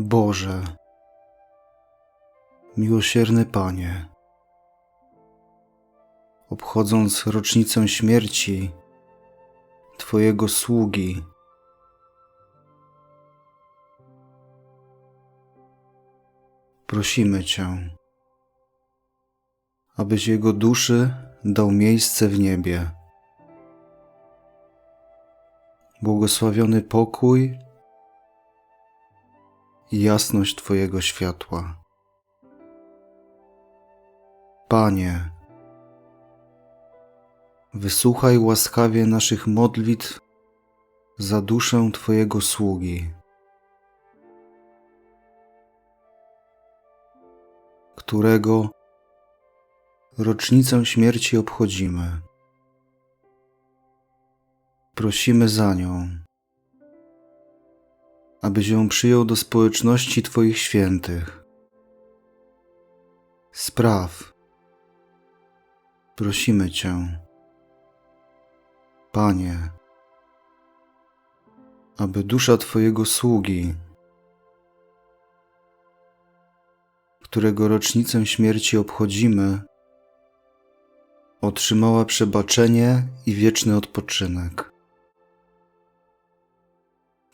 Boże, miłosierny Panie, obchodząc rocznicę śmierci Twojego sługi, prosimy Cię, abyś Jego duszy dał miejsce w niebie. Błogosławiony pokój i jasność Twojego światła. Panie, wysłuchaj łaskawie naszych modlitw za duszę Twojego sługi, którego rocznicę śmierci obchodzimy. Prosimy za nią, abyś ją przyjął do społeczności Twoich świętych. Spraw, prosimy Cię, Panie, aby dusza Twojego sługi, którego rocznicę śmierci obchodzimy, otrzymała przebaczenie i wieczny odpoczynek.